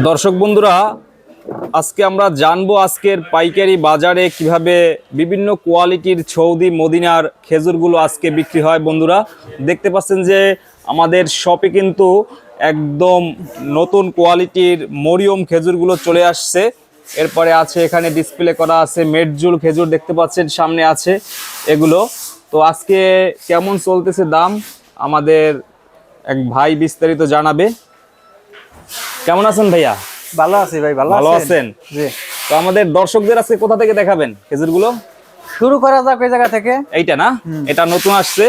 দর্শক বন্ধুরা, আজকে আমরা জানব আজকের পাইকারি বাজারে কীভাবে বিভিন্ন কোয়ালিটির সৌদি মদিনার খেজুরগুলো আজকে বিক্রি হয় বন্ধুরা। দেখতে পাচ্ছেন যে আমাদের শপে কিন্তু একদম নতুন কোয়ালিটির মরিয়ম খেজুরগুলো চলে আসছে। এরপরে আছে, এখানে ডিসপ্লে করা আছে মেটজুল খেজুর দেখতে পাচ্ছেন, সামনে আছে এগুলো। তো আজকে কেমন চলতেছে দাম, আমাদের এক ভাই বিস্তারিত জানাবে। কেমন আছেন ভাইয়া? ভালো আছি ভাই ভালো ভালো আছেন? জি। তো আমাদের দর্শকদের আজকে কোথা থেকে দেখাবেন খেজুরগুলো? শুরু করা যাক ওই জায়গা থেকে। এইটা না? এটা নতুন আসছে।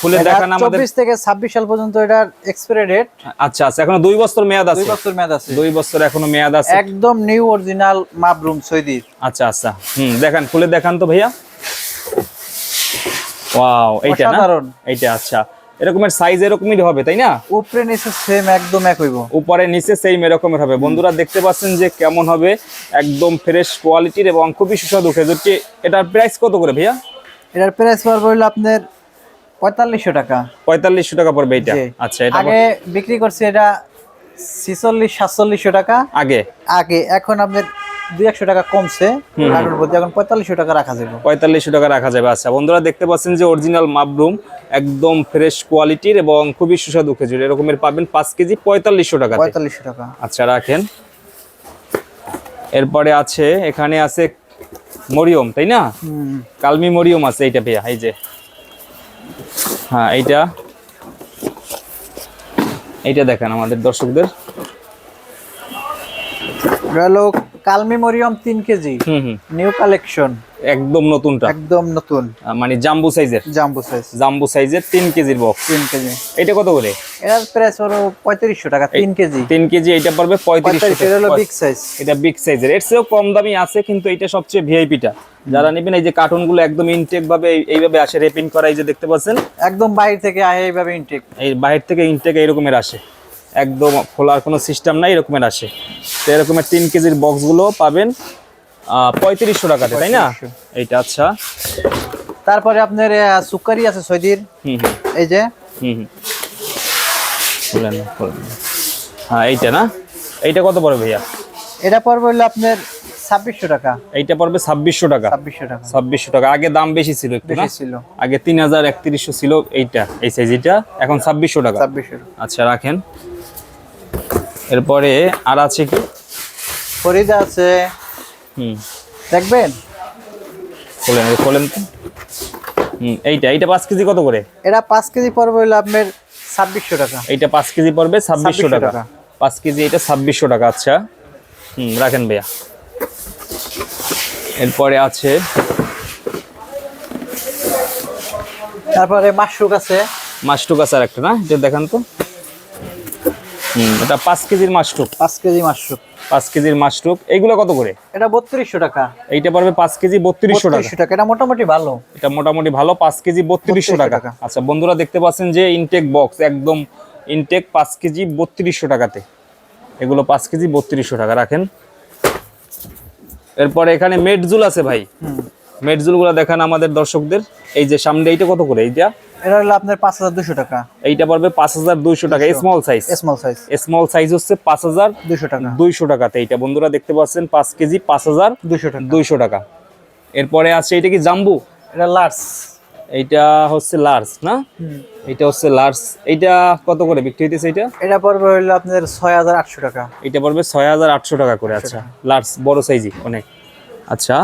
খুলে দেখান আমাদের। চব্বিশ থেকে ছাব্বিশ সাল পর্যন্ত এটার এক্সপায়ারি ডেট আচ্ছা আচ্ছা এখনও বছর মেয়াদ আছে। দুই বছর মেয়াদ আছে। দুই বছর এখনও মেয়াদ আছে। একদম নিউ অরিজিনাল মাবরুম সৈদির আচ্ছা আচ্ছা হুম দেখান খুলে দেখান তো ভাইয়া। ওয়াও এইটা না। এইটা আচ্ছা। এরকমের সাইজ এরকমই হবে তাই না? উপরে নিচে সেম একদম এক হইব। উপরে নিচে সেম এরকমের হবে। বন্ধুরা দেখতে পাচ্ছেন যে কেমন হবে। একদম ফ্রেশ কোয়ালিটির এবং খুবই সুস্বাদু খেজুরটি এটার প্রাইস কত করে ভাইয়া? এটার প্রাইস পড়বে হলো আপনার পঁয়তাল্লিশশো টাকা। পঁয়তাল্লিশশো টাকা পড়বে এটা। আচ্ছা এটা আগে বিক্রি করছি এটা ছিচল্লিশ সাতচল্লিশশো টাকা। আগে? আগে। এখন আপনার দুই একশো টাকা কমছে প্রতি এখন পঁয়তাল্লিশশো টাকা রাখা যাবে। পঁয়তাল্লিশশো টাকা রাখা যাবে। আচ্ছা বন্ধুরা দেখতে পাচ্ছেন যে অরিজিনাল মাবরুম একদম ফ্রেশ কোয়ালিটির এবং খুবই সুস্বাদু খেজুর। এরকমের পাবেন পাঁচ কেজি পঁয়তাল্লিশশো টাকা পঁয়তাল্লিশশো টাকা। আচ্ছা রাখেন। এরপরে আছে এখানে আছে মরিয়ম তাই না? কালমি মরিয়ম আছে এইটা ভাইয়া এই যে। হ্যাঁ এইটা। এইটা দেখেন আমাদের দর্শকদের। হলো কালমি মরিয়ম তিন কেজি। New collection. একদম নতুনটা। একদম নতুন। মানে জাম্বু সাইজের। জাম্বু সাইজ। জাম্বু সাইজের তিন কেজির বক্স তিন কেজি। এটা কত করে? এটার প্রাইস হলো পঁয়ত্রিশশো টাকা তিন কেজি। তিন কেজি এটা পড়বে পঁয়ত্রিশশো পঁয়তাল্লিশ এটা হলো বিগ সাইজ এটা বিগ সাইজের এর চেয়েও কম দামি আছে কিন্তু এটা সবচেয়ে ভিআইপিটা যারা নেবেন এই যে কার্টুনগুলো একদম ইনটেক ভাবে এই- এইভাবে আসে রেপিং করা এই যে দেখতে পাচ্ছেন? একদম বাইরে থেকে আয় এইভাবে ইনটেক এই বাইরে থেকে ইনটেক এরকমের আসে। একদম খোলার কোনো সিস্টেম নাই এরকমের আসে। তো এরকমের তিন কেজির বক্সগুলো পাবেন পঁয়ত্রিশশো টাকাতে তাই না? এইটা আচ্ছা। তারপরে আপনার সুকারি আছে সৈদির। এই যে। হুম হুম। হ্যাঁ এইটা না? এইটা কত পড়বে ভাইয়া? এটা পড়বে হলো আপনার ছাব্বিশশো টাকা। এইটা পড়বে ছাব্বিশশো টাকা। ছাব্বিশশো টাকা। ছাব্বিশশো টাকা। আগে দাম বেশি ছিল একটু ছিল। আগে তিন হাজার একত্রিশশো ছিল এইটা এই সাইজ এটা এখন ছাব্বিশশো টাকা। ছাব্বিশশো। আচ্ছা রাখেন। এরপরে আর আছে কি? ফরিদা আছে। হুম। দেখবেন? খোলেন খোলেন তো। হুম এইটা এইটা পাঁচ কেজি কত করে? এটা পাঁচ কেজি পড়বে হলো আপনার ছাব্বিশশো টাকা। এইটা পাঁচ কেজি পড়বে ছাব্বিশশো 2600 টাকা। পাঁচ কেজি এটা ছাব্বিশশো টাকা আচ্ছা। হুম রাখেন ভাইয়া। এরপরে আছে। তারপরে মাশরুক আছে। মাছটুক আছে আর একটা না? এটা দেখান তো। এটা পাঁচ কেজির মাছটুক পাঁচ কেজি মাশরুক পাঁচ কেজির মাছটুক এইগুলো কত করে? এটা বত্রিশশো টাকা। এইটা পড়বে পাঁচ কেজি বত্রিশশো টাকা। এটা মোটামুটি ভালো। এটা মোটামুটি ভালো পাঁচ কেজি বত্রিশশো 3200 টাকা। টাকা। আচ্ছা বন্ধুরা দেখতে পাচ্ছেন যে ইনটেক বক্স একদম ইনটেক পাঁচ কেজি বত্রিশশো টাকাতে। এগুলো পাঁচ কেজি বত্রিশশো টাকা রাখেন। এরপরে এখানে মেটজুল আছে ভাই। হুম মেটজুলগুলো দেখান আমাদের দর্শকদের। এই যে সামনে এইটা কত করে এইটা? এটা হলো আপনার পাঁচ হাজার দুশো টাকা। এইটা পড়বে পাঁচ হাজার দুইশো টাকা। Small size small size small size হচ্ছে পাঁচ হাজার দুশো টাকা দুইশো টাকাতে। এইটা বন্ধুরা দেখতে পাচ্ছেন পাঁচ কেজি পাঁচ হাজার দুশো টাকা দুইশো টাকা। এরপরে আছে এটা কি জাম্বু? এটা লার্জ এইটা হচ্ছে লার্জ না? এটা হচ্ছে লার্জ এইটা কত করে বিক্রি হইতেছে এটা এটা পড়বে হলো আপনার ছয় হাজার আটশো টাকা। এটা পড়বে ছয় হাজার আটশো টাকা করে। আচ্ছা লার্জ বড় সাইজই অনেক। আচ্ছা।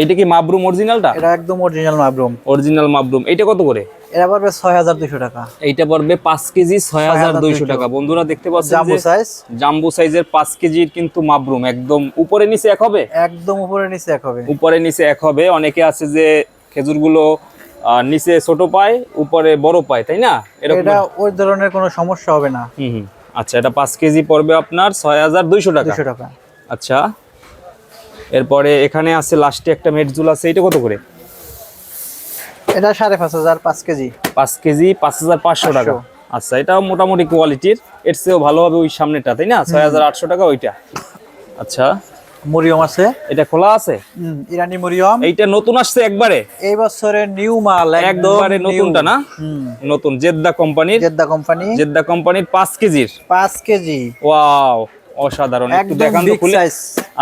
এইটা কি মাবরুম অরিজিনালটা এটা একদম অরিজিনাল মাবরুম। অরিজিনাল মাবরুম। এইটা কত করে? এটা পড়বে ছয় হাজার দুশো টাকা। এইটা পড়বে পাঁচ কেজি ছয় হাজার দুইশো 6200 টাকা। বন্ধুরা দেখতে পাচ্ছেন জাম্বো সাইজ জাম্বু সাইজের পাঁচ কেজির কিন্তু মাবরুম। একদম উপরে নিচে এক হবে? একদম উপরে নিচে এক হবে। উপরে নিচে এক হবে। অনেকে আছে যে খেজুরগুলো নিচে ছোট পায় উপরে বড় পায় তাই না? এরকম এটা ওই ধরনের কোনো সমস্যা হবে না। হুম হুম। আচ্ছা এটা পাঁচ কেজি পড়বে আপনার ছয় হাজার দুইশো টাকা। দুশো টাকা। আচ্ছা এরপরে এখানে আছে লাস্টে একটা মেটজুল আছে এটা কত করে? এটা সাড়ে পাঁচ হাজার পাঁচ কেজি। পাঁচ কেজি পাঁচ হাজার পাঁচশো টাকা। আচ্ছা এটাও মোটামুটি কোয়ালিটির এর চেয়েও ভালো হবে ওই সামনেটা তাই না? ছয় হাজার আটশো টাকা ওইটা। আচ্ছা মরিয়ম আছে? এটা খোলা আছে? ইরানি মরিয়ম। এইটা নতুন আসছে একবারে? এই বছরের নিউ মাল একদম একবারে নতুনটা না? নতুন জেদ্দা কোম্পানির। Jeddah company. জেদ্দা কোম্পানির পাঁচ কেজির। পাঁচ কেজি। ওয়াও অসাধারণ। একটু দেখান তো খুলে।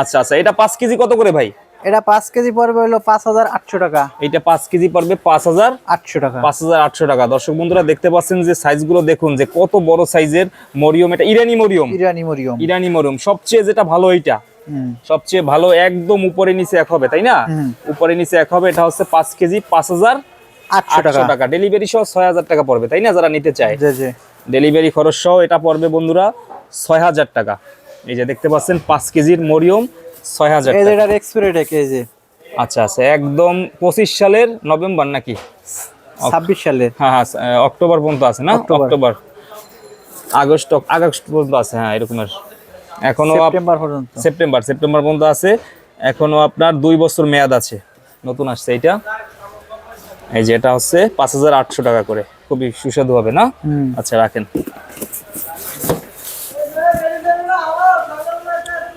আচ্ছা আচ্ছা এটা পাঁচ কেজি কত করে ভাই? এটা পাঁচ কেজি পড়বে হলো পাঁচ হাজার আটশো টাকা। এটা পাঁচ কেজি পড়বে পাঁচ হাজার আটশো টাকা। পাঁচ হাজার আটশো টাকা। দর্শক বন্ধুরা দেখতে পাচ্ছেন যে সাইজগুলো দেখুন যে কত বড় সাইজের মরিয়ম। এটা ইরানি মরিয়ম। ইরানি মরিয়ম। ইরানি মরিয়ম। সবচেয়ে যেটা ভালো এইটা। হুম। সবচেয়ে ভালো একদম উপরে নিচে এক হবে তাই না। উপরে নিচে এক হবে এটা হচ্ছে পাঁচ কেজি পাঁচ হাজার আটশো আটশো টাকা। টাকা। ডেলিভারি সহ ছয় হাজার টাকা পড়বে তাই না? যারা নিতে চায়। জি জি। ডেলিভারি খরচ সহ এটা পড়বে বন্ধুরা ছয় হাজার টাকা। এই যে দেখতে পাচ্ছেন পাঁচ কেজির মরিয়ম ছয় হাজার এই যে এটার এক্সপিরি ডেট এই যে। আচ্ছা আচ্ছা একদম পঁচিশ সালের নভেম্বর নাকি? ছাব্বিশ সালের। হ্যাঁ হ্যাঁ অক্টোবর পর্যন্ত আছে না? অক্টোবর। অক্টোবর। আগস্ট আগস্ট পর্যন্ত আছে হ্যাঁ এরকমের এখনও সেপ্টেম্বর পর্যন্ত। সেপ্টেম্বর সেপ্টেম্বর পর্যন্ত আছে। এখনও আপনার দুই বছর মেয়াদ আছে। নতুন আসছে এটা এই যে এটা হচ্ছে পাঁচ হাজার আটশো টাকা করে। খুবই সুস্বাদু হবে না? আচ্ছা রাখেন।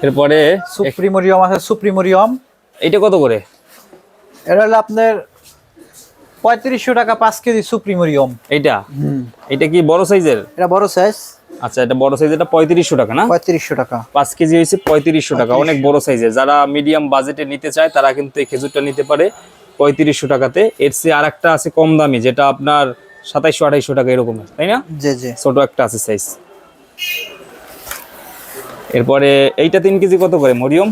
এরপরে সুপ্রিমোরিয়াম আছে সুপ্রিমোরিয়াম। এইটা কত করে? এটা হলো আপনার পঁয়ত্রিশশো টাকা পাঁচ কেজি সুপ্রিমোরিয়াম। হুম। এটা কি বড় সাইজের? এটা বড় সাইজ আচ্ছা এটা বড় সাইজ এটা পঁয়ত্রিশশো টাকা না? পঁয়ত্রিশশো টাকা। পাঁচ কেজি হয়েছে পঁয়ত্রিশশো টাকা অনেক বড় সাইজের যারা মিডিয়াম বাজেটে নিতে চায় তারা কিন্তু এই খেজুরটা নিতে পারে পঁয়ত্রিশশো টাকাতে। এর চেয়ে আর একটা আছে কম দামি যেটা আপনার সাতাইশশো আঠাইশশো টাকা এরকমের তাই না? জি জি। ছোট একটা আছে সাইজ এরপরে এইটা তিন কেজি কত করে মরিয়ম?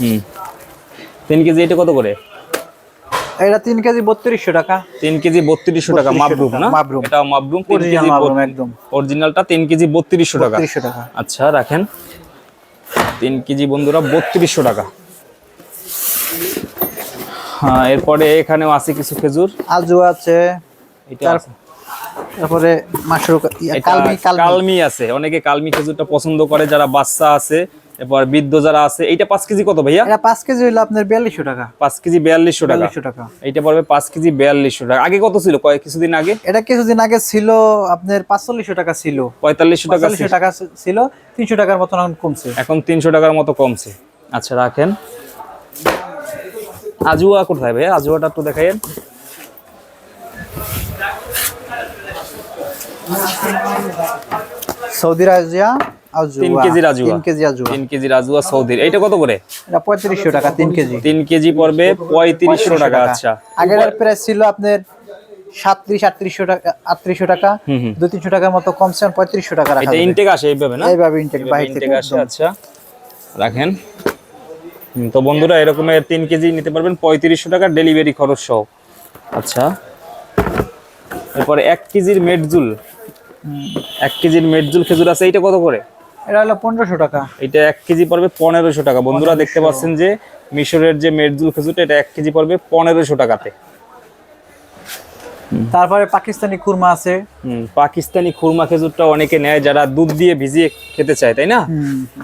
হুম। তিন কেজি এটা কত করে? এটা তিন কেজি বত্রিশশো টাকা। তিন কেজি বত্রিশশো টাকা 3200 মাবরুম না? মাবরুম। এটা মাবরুম তিন Original কেজি একদম। অরিজিনালটা তিন কেজি বত্রিশশো টাকা। টাকা। আচ্ছা রাখেন। তিন কেজি বন্ধুরা বত্রিশশো টাকা। হ্যাঁ এরপরে এখানেও আছে কিছু খেজুর। আজু আছে। এটা। তারপরে কালমি কালমি। আছে। অনেকে কালমি খেজুরটা পছন্দ করে যারা বাচ্চা আছে এরপর বৃদ্ধ যারা আছে এইটা পাঁচ কেজি কত ভাইয়া? এটা পাঁচ কেজি হইল আপনার বিয়াল্লিশশো টাকা। পাঁচ কেজি বিয়াল্লিশশো টাকা। টাকা। এইটা পড়বে পাঁচ কেজি বিয়াল্লিশশো টাকা। আগে কত ছিল? কয়েক কিছুদিন আগে? এটা কিছুদিন আগে ছিল আপনার পাঁচচল্লিশশো টাকা ছিল। পঁয়তাল্লিশশো টাকা ছিল। টাকা ছিল তিনশো টাকার মতন এখন কমছে। এখন তিনশো টাকার মতো কমছে। আচ্ছা রাখেন। আজুয়া কোথায় ভাইয়া? আজুয়াটা একটু দেখাইন সৌদি রাজিয়া তিন কেজি রাজুয়া। তিন কেজি আজুয়া তিন কেজি রাজুয়া সৌদির। এইটা কত করে? এটা পঁয়ত্রিশশো টাকা তিন কেজি। তিন কেজি পড়বে পঁয়ত্রিশশো টাকা আচ্ছা। আগের প্রাইস ছিল আপনার সাতত্রিশ আটত্রিশশো টাকা আটত্রিশশো টাকা। হুম হুম। দু তিনশো টাকার মতো কমছে পঁয়ত্রিশশো টাকা রাখা এটা ইনটেক আসে এইভাবে না? এইভাবে ইনটেক আসে আচ্ছা। রাখেন। তো বন্ধুরা এরকমের তিন কেজি নিতে পারবেন পঁয়ত্রিশশো টাকা ডেলিভারি খরচ সহ। আচ্ছা। এরপরে এক কেজির মেটজুল এক কেজির মেটজুল খেজুর আছে এইটা কত করে? এটা হলো পনেরোশো টাকা। এটা এক কেজি পড়বে পনেরোশো টাকা। বন্ধুরা দেখতে পাচ্ছেন যে মিশরের যে মেটজুল খেজুরটা এটা এক কেজি পড়বে পনেরোশো টাকাতে। তারপরে পাকিস্তানি কুরমা আছে। হুম, পাকিস্তানি খুরমা খেজুরটা অনেকে নেয় যারা দুধ দিয়ে ভিজিয়ে খেতে চায় তাই না?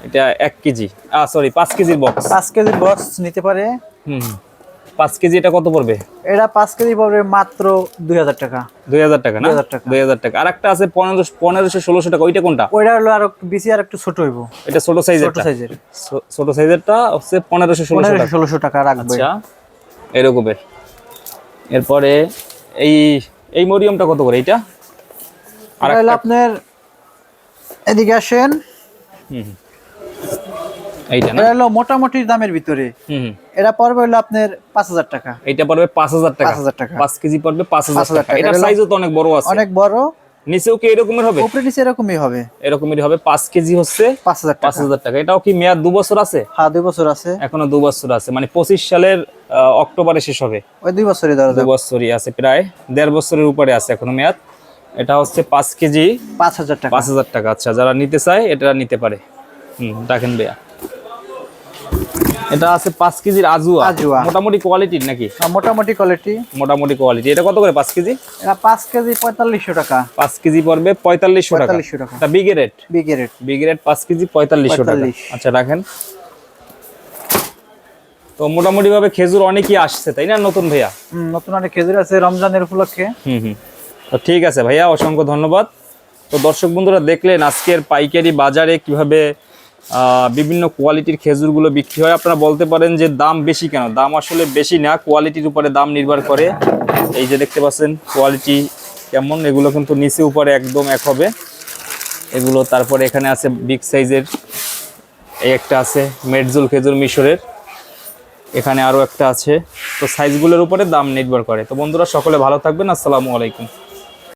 এটা এক কেজি আহ সরি পাঁচ কেজির বক্স পাঁচ কেজির বক্স নিতে পারে। হুম। পাঁচ কেজি এটা কত পড়বে? এটা পাঁচ কেজি পড়বে মাত্র দুই হাজার টাকা। দুই হাজার টাকা না? 2000 টাকা। দুই হাজার টাকা। আর একটা আছে পনেরোশো পনেরোশো ষোলোশো টাকা। ওইটা কোনটা? ওইটা হলো আর একটু বেশি আর একটু ছোট হইব। এটা ছোট সাইজের ছোট সাইজের ছোট সাইজেরটা হচ্ছে পনেরোশো ষোলোশো ষোলোশো টাকা রাখবে। আচ্ছা এরকমের। এরপরে এই এই মরিয়মটা কত করে? এইটা? আর আপনার এদিকে আসেন। হুম। এইটা না? এটা হলো মোটামুটি দামের ভিতরে। হুম। এটা পড়বে হলো আপনার পাঁচ হাজার টাকা। এইটা পড়বে পাঁচ হাজার টাকা। 5,000 টাকা। পাঁচ কেজি পড়বে পাঁচ হাজার 5,000 টাকা। টাকা। এটা এটা সাইজও তো অনেক বড় আছে। অনেক বড়। নিচেও কি এরকমের হবে? উপরে নিচে এরকমই হবে। হবে। কেজি হচ্ছে পাঁচ হাজার পাঁচ টাকা হাজার টাকা। এটাও কি মেয়াদ বছর আছে? হ্যাঁ বছর আছে। এখনও বছর আছে। মানে পঁচিশ সালের আহ, অক্টোবরে শেষ হবে। ওই দুই বছরই ধরা বছরই আছে প্রায় দেড় বছরের উপরে আছে এখনও মেয়াদ। এটা হচ্ছে পাঁচ কেজি। পাঁচ হাজার টাকা। পাঁচ হাজার টাকা। আচ্ছা যারা নিতে চায় এটা নিতে পারে। হুম রাখেন বেয়া এটা আছে পাঁচ কেজির আজুয়া। আজুয়া। মোটামুটি কোয়ালিটির নাকি? মোটামুটি কোয়ালিটি মোটামুটি কোয়ালিটি এটা কত করে পাঁচ কেজি? এটা পাঁচ কেজি পঁয়তাল্লিশশো টাকা। পাঁচ কেজি পড়বে পঁয়তাল্লিশশো টাকা। 4500 টাকা। এটা বিগ রেট বিগে রেট বিগ রেট পাঁচ কেজি পঁয়তাল্লিশশো টাকা। আচ্ছা রাখেন। তো মোটামুটি ভাবে খেজুর অনেকই আসছে তাই না নতুন ভাইয়া? নতুন অনেক খেজুর আছে রমজানের উপলক্ষে। হুম হুম। তো ঠিক আছে ভাইয়া অসংখ্য ধন্যবাদ। তো দর্শক বন্ধুরা দেখলেন আজকের পাইকারি বাজারে কীভাবে বিভিন্ন কোয়ালিটির খেজুরগুলো বিক্রি হয়। আপনারা বলতে পারেন যে দাম বেশি কেন? দাম আসলে বেশি না কোয়ালিটির উপরে দাম নির্ভর করে। এই যে দেখতে পাচ্ছেন কোয়ালিটি কেমন, এগুলো কিন্তু নিচে উপরে একদম এক হবে। এগুলো তারপরে এখানে আছে বিগ সাইজের এই একটা আছে মেডজুল খেজুর মিশরের। এখানে আরও একটা আছে। তো সাইজগুলোর উপরে দাম নির্ভর করে। তো বন্ধুরা, সকলে ভালো থাকবেন। আসসালামু আলাইকুম।